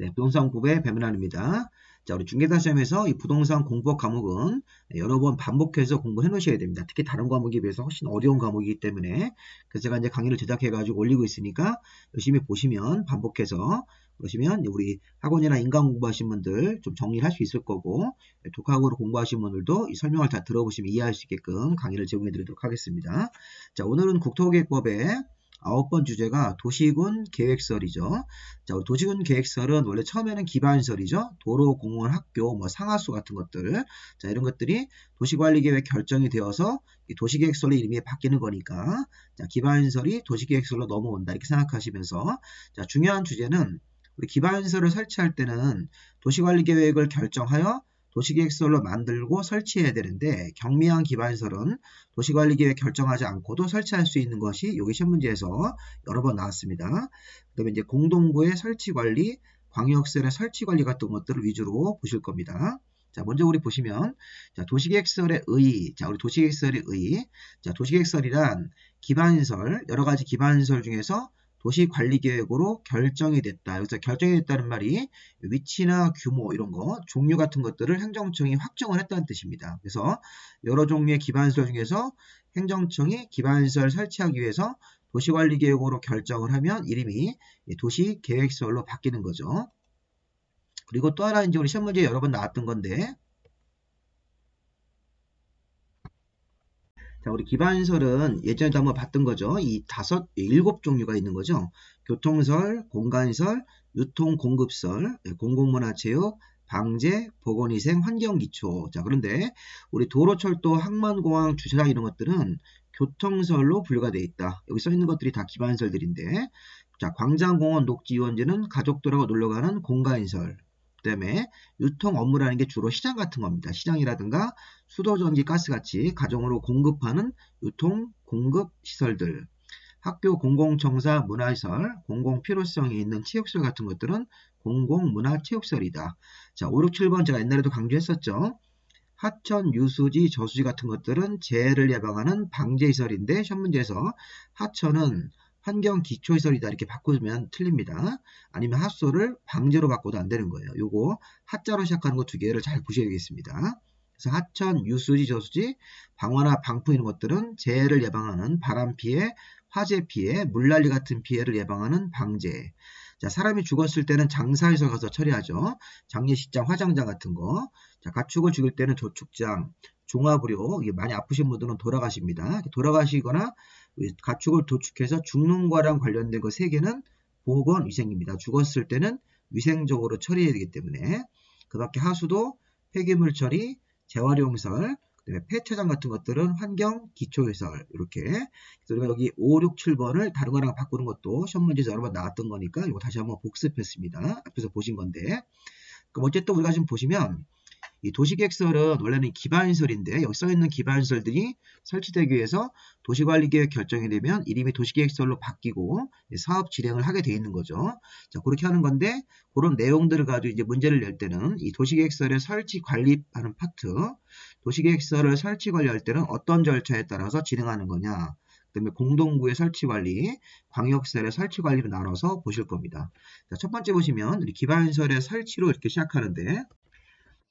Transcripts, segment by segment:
네, 부동산 공부의 배문환입니다. 자, 우리 중개사 시험에서 이 부동산 공부 과목은 여러 번 반복해서 공부해 놓으셔야 됩니다. 특히 다른 과목에 비해서 훨씬 어려운 과목이기 때문에 그래서 제가 이제 강의를 제작해 가지고 올리고 있으니까 열심히 보시면 반복해서 그러시면 우리 학원이나 인강 공부하신 분들 좀 정리를 할 수 있을 거고 독학으로 공부하신 분들도 이 설명을 다 들어보시면 이해할 수 있게끔 강의를 제공해 드리도록 하겠습니다. 자, 오늘은 국토계획법의 아홉 번 주제가 도시군 계획설이죠. 자, 도시군 계획설은 원래 처음에는 기반설이죠. 도로, 공원, 학교, 뭐 상하수 같은 것들. 자, 이런 것들이 도시관리계획 결정이 되어서 도시계획설로 이름이 바뀌는 거니까 자, 기반설이 도시계획설로 넘어온다 이렇게 생각하시면서 자, 중요한 주제는 우리 기반설을 설치할 때는 도시관리계획을 결정하여 도시계획설로 만들고 설치해야 되는데 경미한 기반설은 도시관리계획 결정하지 않고도 설치할 수 있는 것이 여기 시험문제에서 여러 번 나왔습니다. 그 다음에 이제 공동구의 설치관리, 광역설의 설치관리 같은 것들을 위주로 보실 겁니다. 자, 먼저 우리 보시면, 자, 도시계획설의 의, 자, 우리 도시계획설의 의, 자, 도시계획설이란 기반설, 여러 가지 기반설 중에서 도시관리계획으로 결정이 됐다. 여기서 결정이 됐다는 말이 위치나 규모 이런 거, 종류 같은 것들을 행정청이 확정을 했다는 뜻입니다. 그래서 여러 종류의 기반설 중에서 행정청이 기반설 설치하기 위해서 도시관리계획으로 결정을 하면 이름이 도시계획설로 바뀌는 거죠. 그리고 또 하나 이제 우리 시험 문제 여러 번 나왔던 건데 자, 우리 기반설은 예전에도 한번 봤던 거죠. 이 다섯, 일곱 종류가 있는 거죠. 교통설, 공간설, 유통 공급설, 예, 공공문화체육, 방제, 보건위생, 환경기초. 자, 그런데 우리 도로 철도, 항만공항, 주차장 이런 것들은 교통설로 분류가 되어 있다. 여기 써 있는 것들이 다 기반설들인데, 자, 광장공원, 녹지유원지는 가족들하고 놀러 가는 공간설. 그 다음에 유통 업무라는 게 주로 시장 같은 겁니다. 시장이라든가 수도, 전기, 가스 같이 가정으로 공급하는 유통, 공급 시설들. 학교 공공청사 문화시설, 공공필요성이 있는 체육시설 같은 것들은 공공문화체육시설이다. 자, 5, 6, 7번 제가 옛날에도 강조했었죠. 하천, 유수지, 저수지 같은 것들은 재해를 예방하는 방제시설인데 시험 문제에서 하천은 환경 기초 시설이다 이렇게 바꾸면 틀립니다. 아니면 핫소를 방제로 바꿔도 안 되는 거예요. 요거 하자로 시작하는 거 두 개를 잘 보셔야 겠습니다 그래서 하천, 유수지, 저수지, 방화나 방풍 이런 것들은 재해를 예방하는 바람 피해, 화재 피해, 물난리 같은 피해를 예방하는 방제. 자, 사람이 죽었을 때는 장사에서 가서 처리하죠. 장례식장, 화장장 같은 거. 자, 가축을 죽일 때는 조축장, 종합의료, 이게 많이 아프신 분들은 돌아가십니다. 돌아가시거나 가축을 도축해서 죽는 거랑 관련된 거세 개는 보건 위생입니다. 죽었을 때는 위생적으로 처리해야 되기 때문에 그 밖에 하수도 폐기물 처리, 재활용설, 그다음에 폐차장 같은 것들은 환경 기초시설 이렇게 우리가 여기 5, 6, 7번을 다른 거랑 바꾸는 것도 시험 문제에서 여러 번 나왔던 거니까 이거 다시 한번 복습했습니다. 앞에서 보신 건데 그럼 어쨌든 우리가 지금 보시면 이 도시계획설은 원래는 기반설인데 여기 써있는 기반설들이 설치되기 위해서 도시관리계획 결정이 되면 이름이 도시계획설로 바뀌고 사업 진행을 하게 돼 있는 거죠. 자 그렇게 하는 건데 그런 내용들을 가지고 이제 문제를 낼 때는 이 도시계획설의 설치 관리하는 파트 도시계획설을 설치 관리할 때는 어떤 절차에 따라서 진행하는 거냐 그다음에 공동구의 설치 관리, 광역설의 설치 관리를 나눠서 보실 겁니다. 자, 첫 번째 보시면 우리 기반설의 설치로 이렇게 시작하는데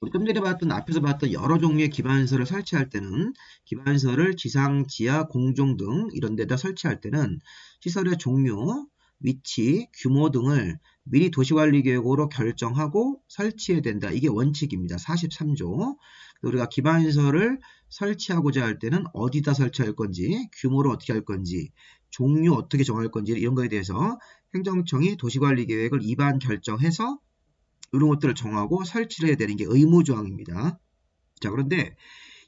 우리 좀 전에 봤던 앞에서 봤던 여러 종류의 기반설을 설치할 때는 기반설을 지상, 지하, 공중 등 이런 데다 설치할 때는 시설의 종류, 위치, 규모 등을 미리 도시관리계획으로 결정하고 설치해야 된다. 이게 원칙입니다. 43조. 우리가 기반설을 설치하고자 할 때는 어디다 설치할 건지, 규모를 어떻게 할 건지, 종류 어떻게 정할 건지 이런 거에 대해서 행정청이 도시관리계획을 입안 결정해서 이런 것들을 정하고 설치를 해야 되는 게 의무조항입니다. 자, 그런데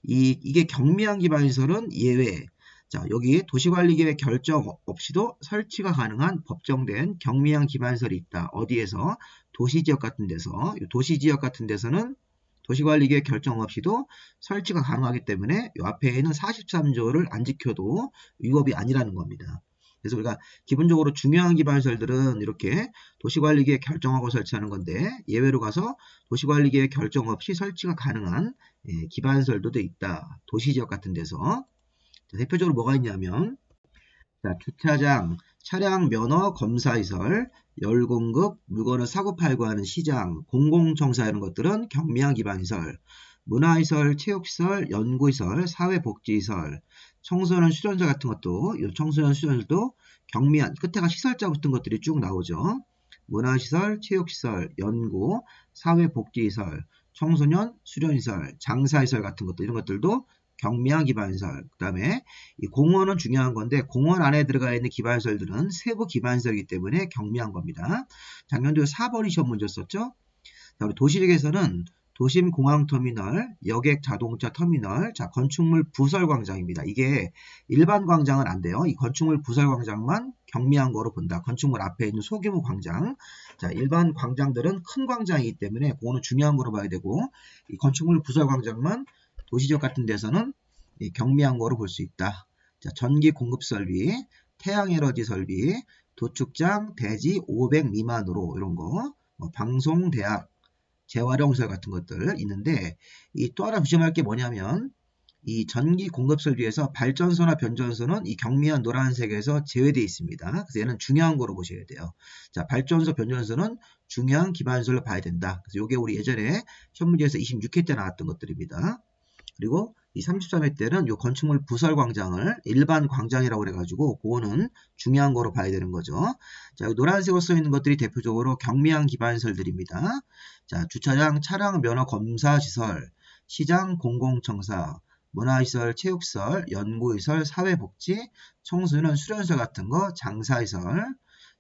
이, 이게 경미한 기반시설은 예외. 자, 여기 도시관리계획 결정 없이도 설치가 가능한 법정된 경미한 기반설이 있다. 어디에서? 도시지역 같은 데서. 도시지역 같은 데서는 도시관리계획 결정 없이도 설치가 가능하기 때문에 이 앞에 있는 43조를 안 지켜도 위법이 아니라는 겁니다. 그래서 우리가 기본적으로 중요한 기반설들은 이렇게 도시관리계획 결정하고 설치하는 건데 예외로 가서 도시관리계획 결정 없이 설치가 가능한 예, 기반설도 돼 있다. 도시지역 같은 데서 대표적으로 뭐가 있냐면 자, 주차장, 차량 면허 검사시설, 열공급, 물건을 사고 팔고 하는 시장, 공공청사 이런 것들은 경미한 기반시설, 문화시설, 체육시설, 연구시설, 사회복지시설, 청소년 수련자 같은 것도 이 청소년 수련자도 경미한 끝에가 시설자 붙은 것들이 쭉 나오죠. 문화시설, 체육시설, 연구, 사회복지시설, 청소년 수련시설, 장사시설 같은 것도 이런 것들도 경미한 기반시설. 그 다음에 이 공원은 중요한 건데 공원 안에 들어가 있는 기반시설들은 세부 기반시설이기 때문에 경미한 겁니다. 작년도 4번이 시험 문제였었죠. 자, 우리 도시계에서는 도심 공항 터미널, 여객 자동차 터미널, 자 건축물 부설 광장입니다. 이게 일반 광장은 안 돼요. 이 건축물 부설 광장만 경미한 거로 본다. 건축물 앞에 있는 소규모 광장. 자 일반 광장들은 큰 광장이기 때문에 그거는 중요한 거로 봐야 되고 이 건축물 부설 광장만 도시 지역 같은 데서는 경미한 거로 볼 수 있다. 자 전기 공급 설비, 태양 에너지 설비, 도축장, 대지 500 미만으로 이런 거, 뭐 방송, 대학, 재활용설 같은 것들 있는데 이 또 하나 조심할 게 뭐냐면 이 전기 공급 설비에서 발전소나 변전소는 이 경미한 노란색에서 제외되어 있습니다. 그래서 얘는 중요한 거로 보셔야 돼요. 자, 발전소, 변전소는 중요한 기반설로 봐야 된다. 그래서 이게 우리 예전에 시험 문제에서 26회 때 나왔던 것들입니다. 그리고 이 33회 때는 이 건축물 부설 광장을 일반 광장이라고 그래가지고 그거는 중요한 거로 봐야 되는 거죠. 자, 노란색으로 써 있는 것들이 대표적으로 경미한 기반설들입니다. 자, 주차장, 차량 면허 검사 시설, 시장 공공청사, 문화시설, 체육시설, 연구시설, 사회복지, 청소년 수련소 같은 거, 장사시설.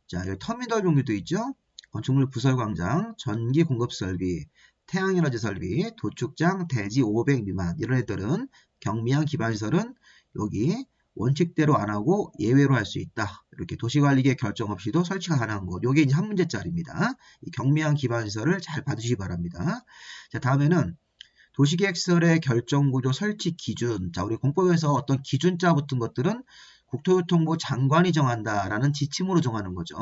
자, 여기 터미널 종류도 있죠. 건축물 부설 광장, 전기 공급 설비, 태양에너지 설비, 도축장, 대지 500 미만 이런 애들은 경미한 기반시설은 여기 원칙대로 안 하고 예외로 할 수 있다. 이렇게 도시관리계 결정 없이도 설치가 가능한 것. 요게 이제 한 문제짜리입니다. 이 경미한 기반시설을 잘 받으시기 바랍니다. 자, 다음에는 도시계획설의 결정구조 설치 기준. 자, 우리 공법에서 어떤 기준자 붙은 것들은 국토교통부 장관이 정한다라는 지침으로 정하는 거죠.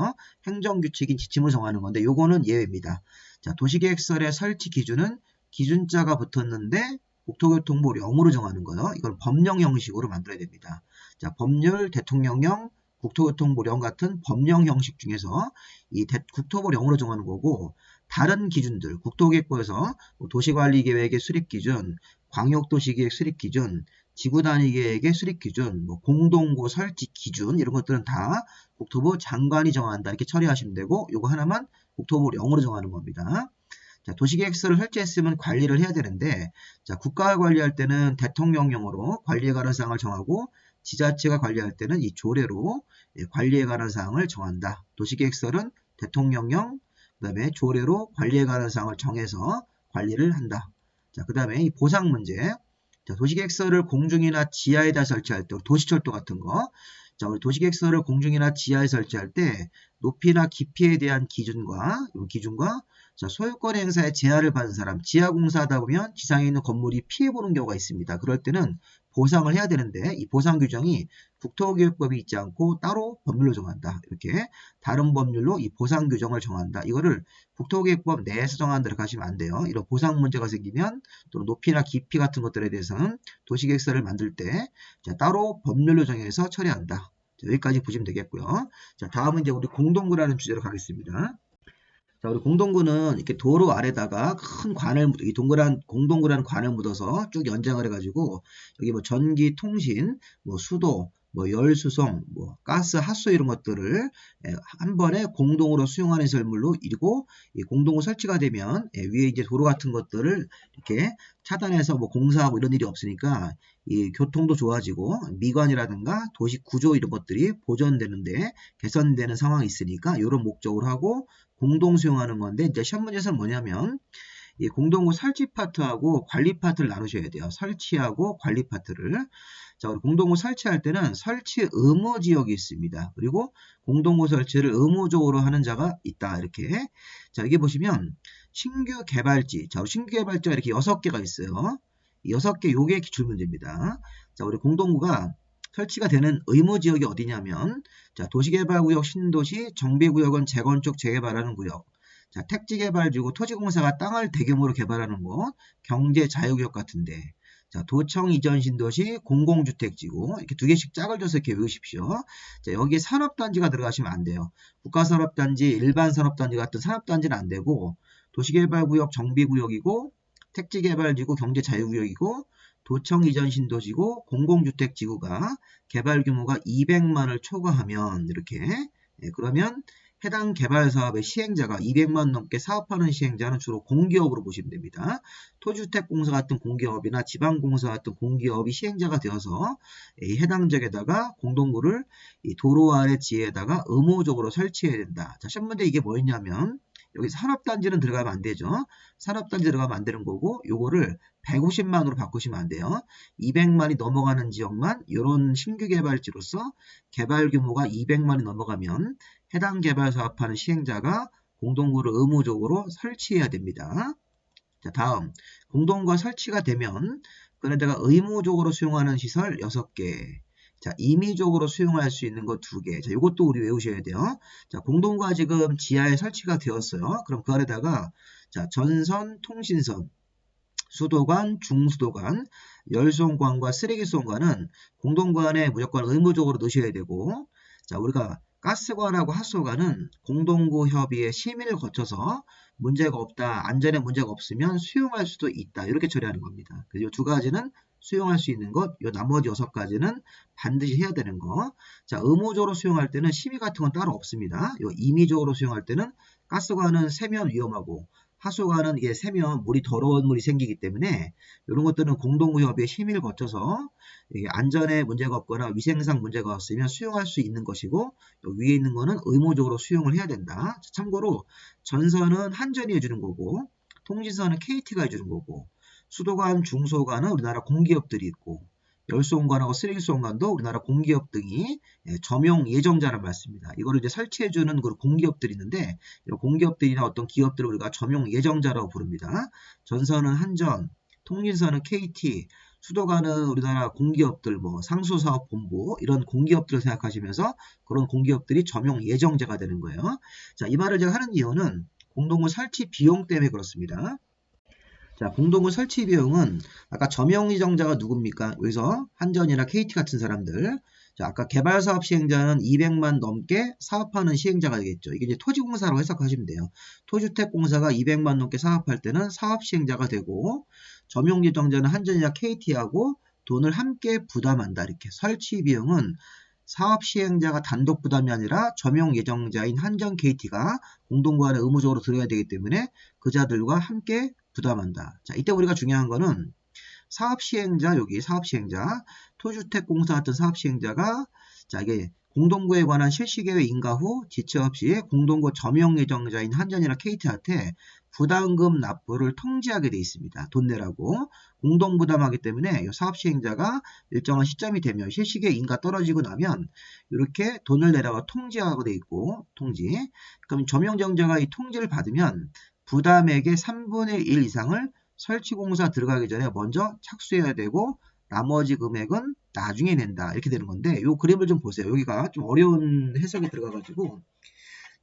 행정규칙인 지침으로 정하는 건데 요거는 예외입니다. 자, 도시계획설의 설치 기준은 기준자가 붙었는데 국토교통부 령으로 정하는 거예요. 이걸 법령 형식으로 만들어야 됩니다. 자, 법률, 대통령령, 국토교통부령 같은 법령 형식 중에서 이 대, 국토부령으로 정하는 거고 다른 기준들, 국토계획부에서 뭐 도시관리계획의 수립기준, 광역도시계획 수립기준, 지구단위계획의 수립기준, 뭐 공동구 설치 기준 이런 것들은 다 국토부 장관이 정한다 이렇게 처리하시면 되고 이거 하나만 국토부 령으로 정하는 겁니다. 자, 도시계획서를 설치했으면 관리를 해야 되는데 자, 국가가 관리할 때는 대통령령으로 관리에 관한 사항을 정하고 지자체가 관리할 때는 이 조례로 예, 관리에 관한 사항을 정한다. 도시계획설은 대통령령, 그 다음에 조례로 관리에 관한 사항을 정해서 관리를 한다. 자, 그 다음에 이 보상 문제. 자, 도시계획서를 공중이나 지하에다 설치할 때, 도시철도 같은 거. 자, 우리 도시계획서를 공중이나 지하에 설치할 때 높이나 깊이에 대한 기준과 기준과 자, 소유권 행사에 제한을 받은 사람, 지하 공사하다 보면 지상에 있는 건물이 피해 보는 경우가 있습니다. 그럴 때는 보상을 해야 되는데 이 보상 규정이 국토교육법이 있지 않고 따로 법률로 정한다. 이렇게 다른 법률로 이 보상 규정을 정한다. 이거를 국토교육법 내에서 정한 대로 가시면 안 돼요. 이런 보상 문제가 생기면 또 높이나 깊이 같은 것들에 대해서는 도시계획서를 만들 때 자, 따로 법률로 정해서 처리한다. 자, 여기까지 보시면 되겠고요. 자, 다음은 이제 우리 공동구라는 주제로 가겠습니다. 자, 우리 공동구는 이렇게 도로 아래다가 큰 관을, 이 동그란, 공동구라는 관을 묻어서 쭉 연장을 해가지고, 여기 뭐 전기, 통신, 뭐 수도, 뭐 열수송, 뭐 가스, 하수 이런 것들을 예, 한 번에 공동으로 수용하는 설물로 이루고 이 공동으로 설치가 되면 예, 위에 이제 도로 같은 것들을 이렇게 차단해서 뭐 공사하고 이런 일이 없으니까 이 교통도 좋아지고 미관이라든가 도시 구조 이런 것들이 보존되는데 개선되는 상황이 있으니까 이런 목적으로 하고 공동 수용하는 건데 이제 시험 문제에서는 뭐냐면 이 공동구 설치 파트하고 관리 파트를 나누셔야 돼요. 설치하고 관리 파트를. 자, 우리 공동구 설치할 때는 설치 의무 지역이 있습니다. 그리고 공동구 설치를 의무적으로 하는 자가 있다. 이렇게. 자, 여기 보시면 신규 개발지. 자, 신규 개발지가 이렇게 6개가 있어요. 6개 요게 기출 문제입니다. 자, 우리 공동구가 설치가 되는 의무 지역이 어디냐면 자, 도시개발구역 신도시 정비구역은 재건축 재개발하는 구역 자, 택지개발지구 토지공사가 땅을 대규모로 개발하는 곳 경제자유구역 같은데 자, 도청 이전 신도시 공공주택지구 이렇게 두 개씩 짝을 줘서 이렇게 외우십시오. 자, 여기에 산업단지가 들어가시면 안 돼요. 국가산업단지, 일반산업단지 같은 산업단지는 안 되고 도시개발구역 정비구역이고 택지개발지구 경제자유구역이고 도청 이전 신도시고 공공주택 지구가 개발 규모가 200만을 초과하면 이렇게 예, 그러면 해당 개발 사업의 시행자가 200만 넘게 사업하는 시행자는 주로 공기업으로 보시면 됩니다. 토주택공사 같은 공기업이나 지방공사 같은 공기업이 시행자가 되어서 이 해당 지역에다가 공동구를 이 도로 아래 지에다가 의무적으로 설치해야 된다. 자, 시험 문제 이게 뭐였냐면 여기 산업단지는 들어가면 안 되죠. 산업단지 들어가면 안 되는 거고 요거를 150만으로 바꾸시면 안 돼요. 200만이 넘어가는 지역만 이런 신규 개발지로서 개발 규모가 200만이 넘어가면 해당 개발 사업하는 시행자가 공동구를 의무적으로 설치해야 됩니다. 자, 다음 공동구가 설치가 되면 그런데가 의무적으로 수용하는 시설 6개 자, 임의적으로 수용할 수 있는 거 두 개. 자, 이것도 우리 외우셔야 돼요. 자, 공동구가 지금 지하에 설치가 되었어요. 그럼 그 아래다가 자, 전선, 통신선, 수도관, 중수도관, 열송관과 쓰레기송관은 공동관에 무조건 의무적으로 넣으셔야 되고 자, 우리가 가스관하고 하수관은 공동구 협의의 심의를 거쳐서 문제가 없다, 안전에 문제가 없으면 수용할 수도 있다. 이렇게 처리하는 겁니다. 이두 가지는 수용할 수 있는 것, 요 나머지 여섯 가지는 반드시 해야 되는 거. 자, 의무적으로 수용할 때는 심의 같은 건 따로 없습니다. 요 임의적으로 수용할 때는 가스관은 세면 위험하고 하수관은 이게 세면 물이 더러운 물이 생기기 때문에 이런 것들은 공동구협의 심의를 거쳐서 안전에 문제가 없거나 위생상 문제가 없으면 수용할 수 있는 것이고 위에 있는 거는 의무적으로 수용을 해야 된다. 참고로 전선은 한전이 해주는 거고 통신선은 KT가 해주는 거고 수도관, 중소관은 우리나라 공기업들이 있고 열소공관하고 쓰레기소공관도 우리나라 공기업 등이 예, 점용 예정자를 말습니다. 이거를 이제 설치해주는 그 공기업들이 있는데 공기업들이나 어떤 기업들을 우리가 점용 예정자라고 부릅니다. 전선은 한전, 통신선은 KT, 수도관은 우리나라 공기업들, 뭐 상수사업본부 이런 공기업들을 생각하시면서 그런 공기업들이 점용 예정자가 되는 거예요. 자, 이 말을 제가 하는 이유는 공동구 설치 비용 때문에 그렇습니다. 자, 공동구 설치 비용은 아까 점용 예정자가 누굽니까? 여기서 한전이나 KT 같은 사람들. 자, 아까 개발 사업 시행자는 200만 넘게 사업하는 시행자가 되겠죠. 이게 이제 토지공사로 해석하시면 돼요. 토주택공사가 200만 넘게 사업할 때는 사업 시행자가 되고 점용 예정자는 한전이나 KT하고 돈을 함께 부담한다. 이렇게 설치 비용은 사업 시행자가 단독 부담이 아니라 점용 예정자인 한전 KT가 공동구안에 의무적으로 들어야 되기 때문에 그자들과 함께 부담한다. 자, 이때 우리가 중요한 거는 사업 시행자, 여기 사업 시행자, 토주택공사 같은 사업 시행자가 자, 이게 공동구에 관한 실시계획 인가 후 지체 없이 공동구 점용 예정자인 한전이나 KT한테 부담금 납부를 통지하게 돼 있습니다. 돈 내라고 공동 부담하기 때문에 사업 시행자가 일정한 시점이 되면 실시계 인가 떨어지고 나면 이렇게 돈을 내라고 통지하고 돼 있고 통지 그럼 점용정자가 이 통지를 받으면 부담액의 3분의 1 이상을 설치공사 들어가기 전에 먼저 착수해야 되고 나머지 금액은 나중에 낸다. 이렇게 되는 건데 이 그림을 좀 보세요. 여기가 좀 어려운 해석이 들어가 가지고.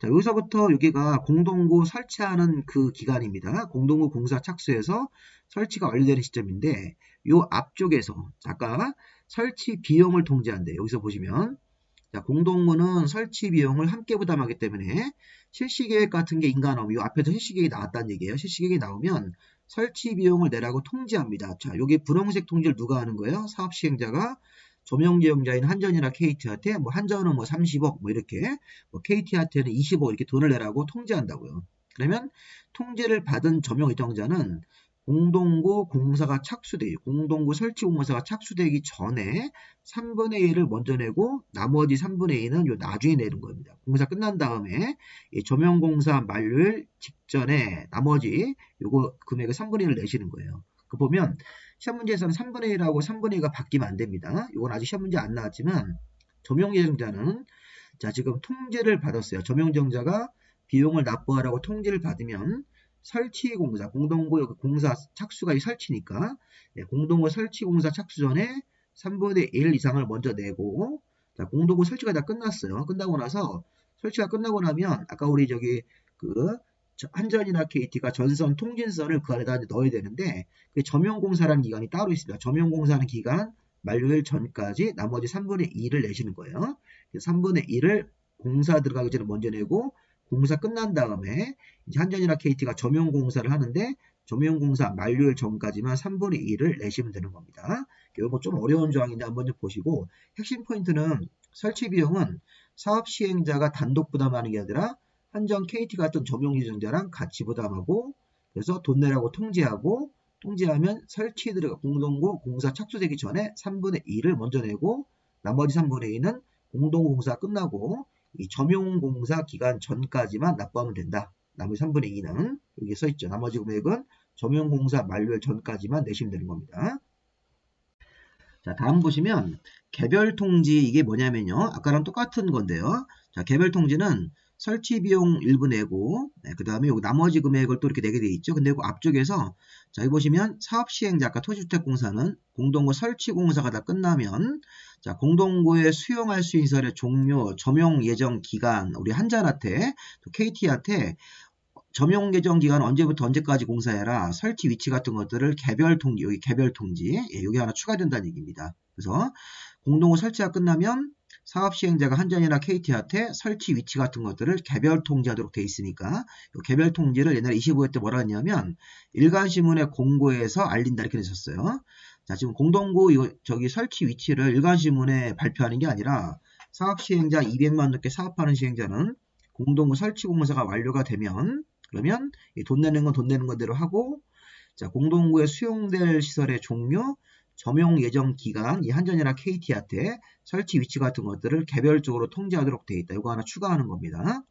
자 여기서부터 여기가 공동구 설치하는 그 기간입니다. 공동구 공사 착수해서 설치가 완료되는 시점인데 이 앞쪽에서 아까 설치 비용을 통제한대. 여기서 보시면. 자, 공동구는 설치 비용을 함께 부담하기 때문에 실시계획 같은 게 나오면 이 앞에서 실시계획이 나왔다는 얘기예요. 실시계획이 나오면 설치 비용을 내라고 통지합니다. 자, 여기 분홍색 통지를 누가 하는 거예요? 사업 시행자가 조명 지용자인 한전이나 KT한테 뭐 한전은 뭐 30억 뭐 이렇게 뭐 KT한테는 20억 이렇게 돈을 내라고 통지한다고요. 그러면 통지를 받은 점용 예정자는 공동구 공사가 착수되기, 공동구 설치 공사가 착수되기 전에 3분의 1을 먼저 내고 나머지 3분의 2는 요 나중에 내는 겁니다. 공사 끝난 다음에 조명 공사 만료일 직전에 나머지 요거 금액을 3분의 1을 내시는 거예요. 그 보면 시험 문제에서는 3분의 1하고 3분의 2가 바뀌면 안 됩니다. 이건 아직 시험 문제 안 나왔지만 조명예정자는 자 지금 통지를 받았어요. 조명정자가 비용을 납부하라고 통지를 받으면 설치 공사, 공동구 공사 착수가 이 설치니까 네, 공동구 설치 공사 착수 전에 3분의 1 이상을 먼저 내고 자, 공동구 설치가 다 끝났어요. 끝나고 나서 설치가 끝나고 나면 아까 우리 저기 그 저- 한전이나 KT가 전선 통진선을 그 안에다 넣어야 되는데 그 점용공사라는 기간이 따로 있습니다. 점용공사는 기간 만료일 전까지 나머지 3분의 2를 내시는 거예요. 3분의 2를 공사 들어가기 전에 먼저 내고 공사 끝난 다음에 이제 한전이나 KT가 점용 공사를 하는데 점용 공사 만료일 전까지만 3분의 2를 내시면 되는 겁니다. 이거 좀 어려운 조항인데 한번 좀 보시고 핵심 포인트는 설치 비용은 사업 시행자가 단독 부담하는 게 아니라 한전 KT 같은 점용 예정자랑 같이 부담하고 그래서 돈 내라고 통지하고 통지하면 설치 들어가 공동구 공사 착수되기 전에 3분의 2를 먼저 내고 나머지 3분의 2는 공동구 공사 끝나고 이 점용 공사 기간 전까지만 납부하면 된다. 나머지 3분의 2는 여기 써 있죠. 나머지 금액은 점용 공사 만료일 전까지만 내시면 되는 겁니다. 자, 다음 보시면 개별 통지 이게 뭐냐면요. 아까랑 똑같은 건데요. 자, 개별 통지는 설치 비용 일부 내고 네, 그 다음에 여기 나머지 금액을 또 이렇게 내게 돼 있죠. 근데 그 앞쪽에서 자, 여기 보시면 사업 시행자 아까 토지주택공사는 공동구 설치 공사가 다 끝나면 자, 공동구에 수용할 수 있는 시설의 종료, 점용 예정 기간 우리 한잔한테 또 KT한테 점용 예정 기간 언제부터 언제까지 공사해라 설치 위치 같은 것들을 개별 통지 여기 개별 통지 예, 여기 하나 추가된다는 얘기입니다. 그래서 공동구 설치가 끝나면 사업 시행자가 한전이나 KT한테 설치 위치 같은 것들을 개별 통지하도록 돼 있으니까 이 개별 통지를 옛날에 25회 때 뭐라 했냐면 일간신문에 공고해서 알린다 이렇게 되셨어요. 자 지금 공동구 이거 저기 설치 위치를 일간신문에 발표하는 게 아니라 사업 시행자 200만 넘게 사업하는 시행자는 공동구 설치 공사가 완료가 되면 그러면 돈 내는 건 돈 내는 것대로 하고 자 공동구에 수용될 시설의 종류 점용 예정 기간 이 한전이나 KT한테 설치 위치 같은 것들을 개별적으로 통지하도록 되어 있다. 이거 하나 추가하는 겁니다.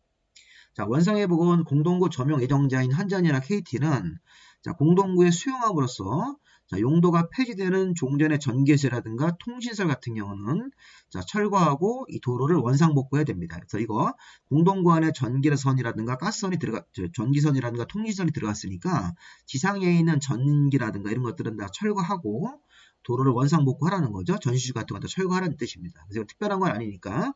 자 원상회복은 공동구 점용 예정자인 한전이나 KT는 자 공동구에 수용함으로써 자, 용도가 폐지되는 종전의 전기세라든가 통신설 같은 경우는 자, 철거하고 이 도로를 원상복구해야 됩니다. 그래서 이거 공동구 안에 전기선이라든가 가스선이 들어가, 전기선이라든가 통신선이 들어갔으니까 지상에 있는 전기라든가 이런 것들은 다 철거하고 도로를 원상복구 하라는 거죠. 전시주 같은 것도 철거하라는 뜻입니다. 그래서 특별한 건 아니니까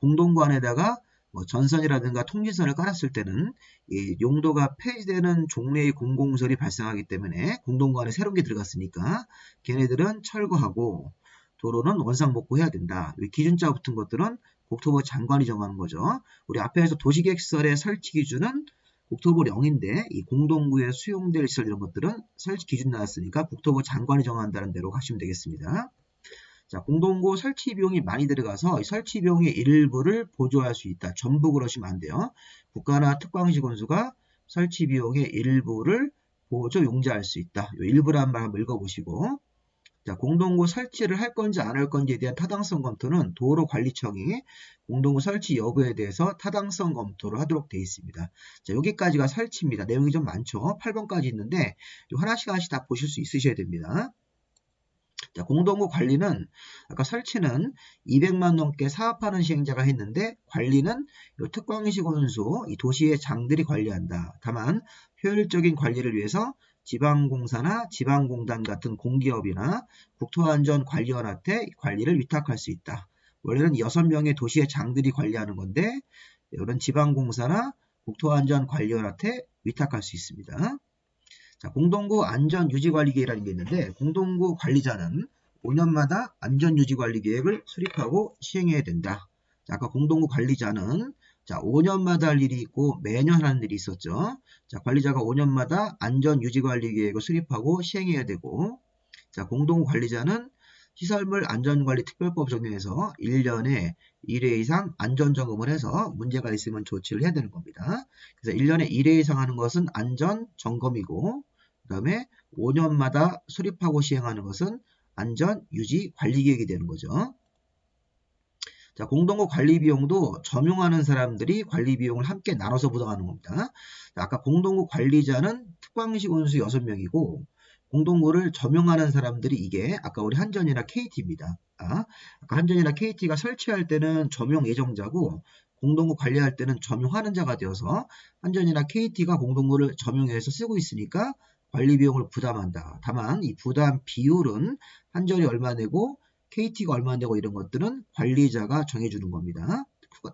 공동구 안에다가 뭐 전선이라든가 통신선을 깔았을 때는 이 용도가 폐지되는 종래의 공공설이 발생하기 때문에 공동구 안에 새로운 게 들어갔으니까 걔네들은 철거하고 도로는 원상복구해야 된다. 기준자 붙은 것들은 국토부 장관이 정하는 거죠. 우리 앞에서 도시계획설의 설치 기준은 국토부 0인데 이 공동구에 수용될 시설 이런 것들은 설치 기준 나왔으니까 국토부 장관이 정한다는 대로 하시면 되겠습니다. 자, 공동구 설치 비용이 많이 들어가서 설치 비용의 일부를 보조할 수 있다. 전부 그러시면 안 돼요. 국가나 특광시 건수가 설치 비용의 일부를 보조 용자할 수 있다. 이 일부란 말 한번 읽어보시고 자, 공동구 설치를 할 건지 안 할 건지에 대한 타당성 검토는 도로관리청이 공동구 설치 여부에 대해서 타당성 검토를 하도록 되어 있습니다. 자, 여기까지가 설치입니다. 내용이 좀 많죠. 8번까지 있는데 하나씩 하나씩 다 보실 수 있으셔야 됩니다. 자, 공동구 관리는 아까 설치는 200만 넘게 사업하는 시행자가 했는데 관리는 특광시 군수 이 도시의 장들이 관리한다. 다만 효율적인 관리를 위해서 지방공사나 지방공단 같은 공기업이나 국토안전관리원한테 관리를 위탁할 수 있다. 원래는 6명의 도시의 장들이 관리하는 건데 이런 지방공사나 국토안전관리원한테 위탁할 수 있습니다. 자, 공동구 안전유지관리계획이라는 게 있는데 공동구 관리자는 5년마다 안전유지관리계획을 수립하고 시행해야 된다. 자, 아까 공동구 관리자는 자, 5년마다 할 일이 있고 매년 하는 일이 있었죠. 자, 관리자가 5년마다 안전 유지 관리 계획을 수립하고 시행해야 되고 자, 공동구 관리자는 시설물 안전관리 특별법 적용해서 1년에 1회 이상 안전점검을 해서 문제가 있으면 조치를 해야 되는 겁니다. 그래서 1년에 1회 이상 하는 것은 안전점검이고 그 다음에 5년마다 수립하고 시행하는 것은 안전유지 관리계획이 되는 거죠. 자, 공동구 관리 비용도 점용하는 사람들이 관리 비용을 함께 나눠서 부담하는 겁니다. 자, 아까 공동구 관리자는 특광식 원수 6명이고 공동구를 점용하는 사람들이 이게 아까 우리 한전이나 KT입니다. 아, 아까 한전이나 KT가 설치할 때는 점용 예정자고 공동구 관리할 때는 점용하는 자가 되어서 한전이나 KT가 공동구를 점용해서 쓰고 있으니까 관리 비용을 부담한다. 다만 이 부담 비율은 한전이 얼마 내고 KT가 얼마 내고 이런 것들은 관리자가 정해주는 겁니다.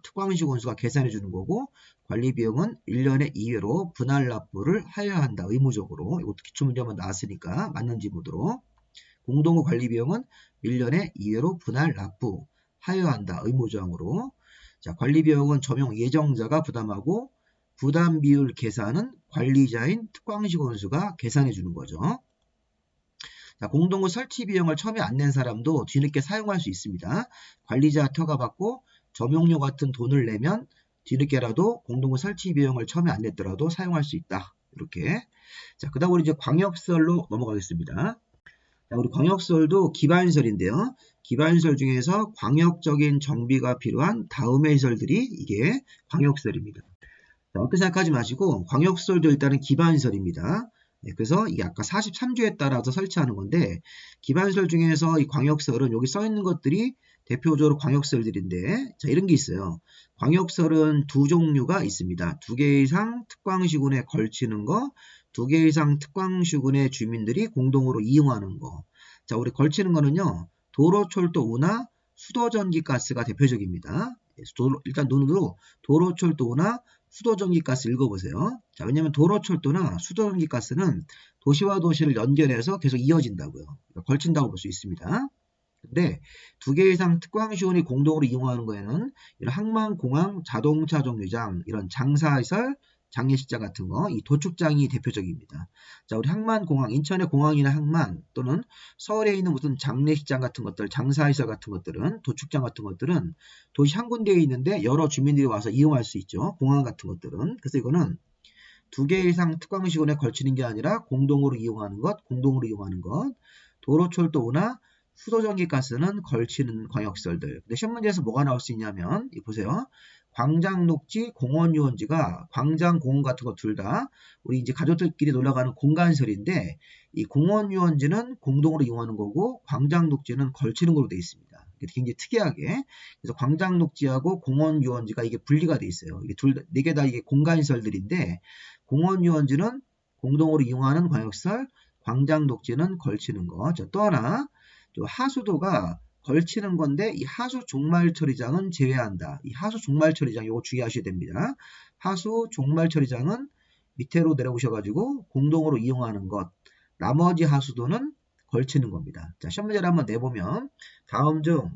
특광시 원수가 계산해 주는 거고 관리 비용은 1년에 2회로 분할 납부를 하여야 한다. 의무적으로. 이것도 기출문제 한번 나왔으니까 맞는지 보도록. 공동구 관리 비용은 1년에 2회로 분할 납부 하여야 한다. 의무조항으로. 자, 관리 비용은 점용 예정자가 부담하고 부담 비율 계산은 관리자인 특광시 원수가 계산해 주는 거죠. 자, 공동구 설치 비용을 처음에 안 낸 사람도 뒤늦게 사용할 수 있습니다. 관리자 허가받고 점용료 같은 돈을 내면 뒤늦게라도 공동구 설치 비용을 처음에 안 냈더라도 사용할 수 있다. 이렇게. 자, 그 다음 우리 이제 광역설로 넘어가겠습니다. 자, 우리 광역설도 기반설인데요. 기반설 중에서 광역적인 정비가 필요한 다음의 설들이 이게 광역설입니다. 자, 어떻게 생각하지 마시고 광역설도 일단은 기반설입니다. 네, 그래서 이게 아까 43조에 따라서 설치하는 건데 기반설 중에서 이 광역설은 여기 써 있는 것들이 대표적으로 광역설들인데 자 이런 게 있어요. 광역설은 두 종류가 있습니다. 두 개 이상 특광시군에 걸치는 거, 두 개 이상 특광시군의 주민들이 공동으로 이용하는 거. 자 우리 걸치는 거는요. 도로 철도 운하, 수도 전기 가스가 대표적입니다. 예, 일단 눈으로 도로 철도 운하, 수도전기가스 읽어보세요. 자, 왜냐면 도로철도나 수도전기가스는 도시와 도시를 연결해서 계속 이어진다고요. 그러니까 걸친다고 볼 수 있습니다. 근데 두 개 이상 특광시원이 공동으로 이용하는 거에는 이런 항만, 공항, 자동차 정류장, 이런 장사시설, 장례식장 같은 거, 이 도축장이 대표적입니다. 자, 우리 항만공항, 인천의 공항이나 항만 또는 서울에 있는 무슨 장례식장 같은 것들, 장사시설 같은 것들은 도축장 같은 것들은 도시 한 군데에 있는데 여러 주민들이 와서 이용할 수 있죠. 공항 같은 것들은. 그래서 이거는 두 개 이상 특광시군에 걸치는 게 아니라 공동으로 이용하는 것, 공동으로 이용하는 것, 도로 철도나 수도전기가스는 걸치는 광역설들. 근데 시험 문제에서 뭐가 나올 수 있냐면, 보세요. 광장 녹지, 공원 유원지가 광장, 공원 같은 거둘다 우리 이제 가족들끼리 놀러 가는 공간설인데 이 공원 유원지는 공동으로 이용하는 거고 광장 녹지는 걸치는 걸로 되어 있습니다. 굉장히 특이하게 그래서 광장 녹지하고 공원 유원지가 이게 분리가 되어 있어요. 이게 둘네 개 다 이게 공간설들인데 공원 유원지는 공동으로 이용하는 광역설, 광장 녹지는 걸치는 거. 또 하나 하수도가 걸치는 건데 이 하수 종말 처리장은 제외한다. 이 하수 종말 처리장 이거 주의하셔야 됩니다. 하수 종말 처리장은 밑으로 내려오셔가지고 공동으로 이용하는 것. 나머지 하수도는 걸치는 겁니다. 자, 시험 문제를 한번 내보면 다음 중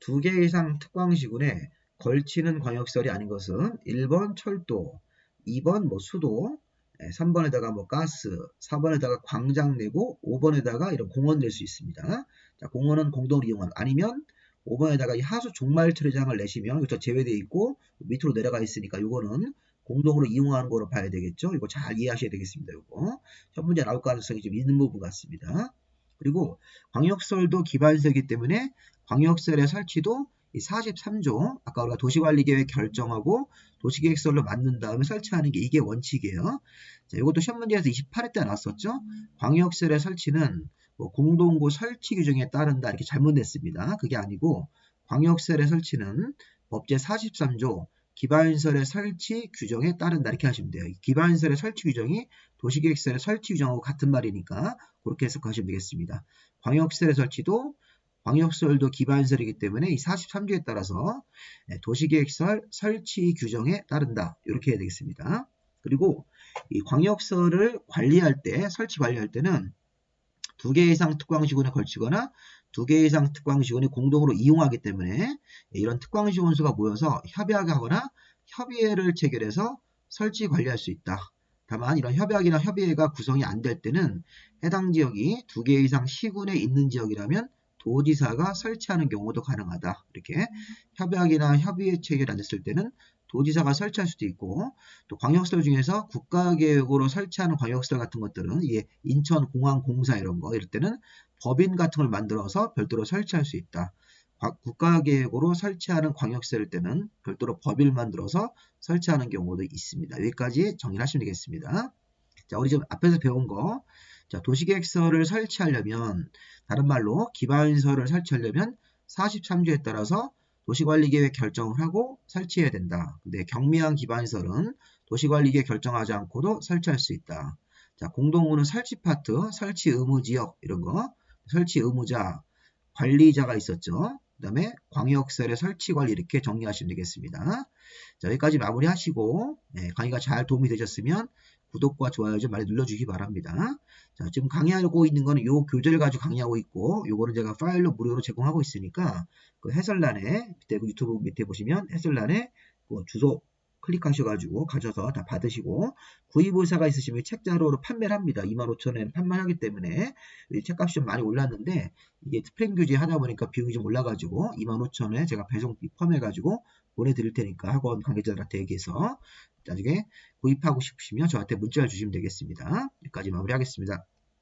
두 개 이상 특광시군에 걸치는 광역설이 아닌 것은 1번 철도, 2번 뭐 수도, 3번에다가 뭐 가스, 4번에다가 광장 내고 5번에다가 이런 공원 낼 수 있습니다. 자, 공원은 공동으로 이용하는 아니면 5번에다가 이 하수 종말 처리장을 내시면 이거 제외되어 있고 밑으로 내려가 있으니까 이거는 공동으로 이용하는 거로 봐야 되겠죠. 이거 잘 이해하셔야 되겠습니다. 이거 첫 문제 나올 가능성이 좀 있는 부분 같습니다. 그리고 광역설도 기반설이기 때문에 광역설의 설치도 이 43조 아까 우리가 도시관리계획 결정하고 도시계획설로 만든 다음에 설치하는 게 이게 원칙이에요. 자, 이것도 시험 문제에서 28회 때 나왔었죠. 광역설의 설치는 뭐 공동구 설치 규정에 따른다 이렇게 잘못됐습니다. 그게 아니고 광역설의 설치는 법제 43조 기반설의 설치 규정에 따른다 이렇게 하시면 돼요. 기반설의 설치 규정이 도시계획설의 설치 규정하고 같은 말이니까 그렇게 해석하시면 되겠습니다. 광역설의 설치도 광역설도 기반설이기 때문에 이 43조에 따라서 도시계획설 설치 규정에 따른다 이렇게 해야 되겠습니다. 그리고 이 광역설을 관리할 때 설치 관리할 때는 두 개 이상 특광시군에 걸치거나 두 개 이상 특광시군이 공동으로 이용하기 때문에 이런 특광시군 수가 모여서 협약하거나 협의회를 체결해서 설치 관리할 수 있다. 다만 이런 협약이나 협의회가 구성이 안 될 때는 해당 지역이 두 개 이상 시군에 있는 지역이라면 도지사가 설치하는 경우도 가능하다. 이렇게 협약이나 협의회 체결 안 됐을 때는 도지사가 설치할 수도 있고 또 광역시설 중에서 국가계획으로 설치하는 광역시설 같은 것들은 이게 인천 공항 공사 이런 거 이럴 때는 법인 같은 걸 만들어서 별도로 설치할 수 있다. 국가계획으로 설치하는 광역시설일 때는 별도로 법인을 만들어서 설치하는 경우도 있습니다. 여기까지 정리를 하시면 되겠습니다. 자, 우리 지금 앞에서 배운 거. 자, 도시계획서를 설치하려면, 다른 말로 기반서를 설치하려면 43조에 따라서 도시관리계획 결정을 하고 설치해야 된다. 근데 경미한 기반시설은 도시관리계획 결정하지 않고도 설치할 수 있다. 자, 공동구는 설치 파트, 설치 의무 지역 이런 거, 설치 의무자, 관리자가 있었죠. 그 다음에 광역설의 설치 관리 이렇게 정리하시면 되겠습니다. 자, 여기까지 마무리 하시고, 네, 강의가 잘 도움이 되셨으면 구독과 좋아요 좀 많이 눌러주기 바랍니다. 자, 지금 강의하고 있는 거는 요 교재를 가지고 강의하고 있고, 요거는 제가 파일로 무료로 제공하고 있으니까, 그 해설란에, 밑에 그 유튜브 밑에 보시면 해설란에 그 주소 클릭하셔가지고 가셔서 다 받으시고 구입 의사가 있으시면 책자료로 판매를 합니다. 25,000원 판매하기 때문에 책값이 좀 많이 올랐는데 이게 스프링 규제 하다 보니까 비용이 좀 올라가지고 25,000원에 제가 배송비 포함해가지고 보내드릴 테니까 학원 관계자들한테 얘기해서 나중에 구입하고 싶으시면 저한테 문자를 주시면 되겠습니다. 여기까지 마무리하겠습니다.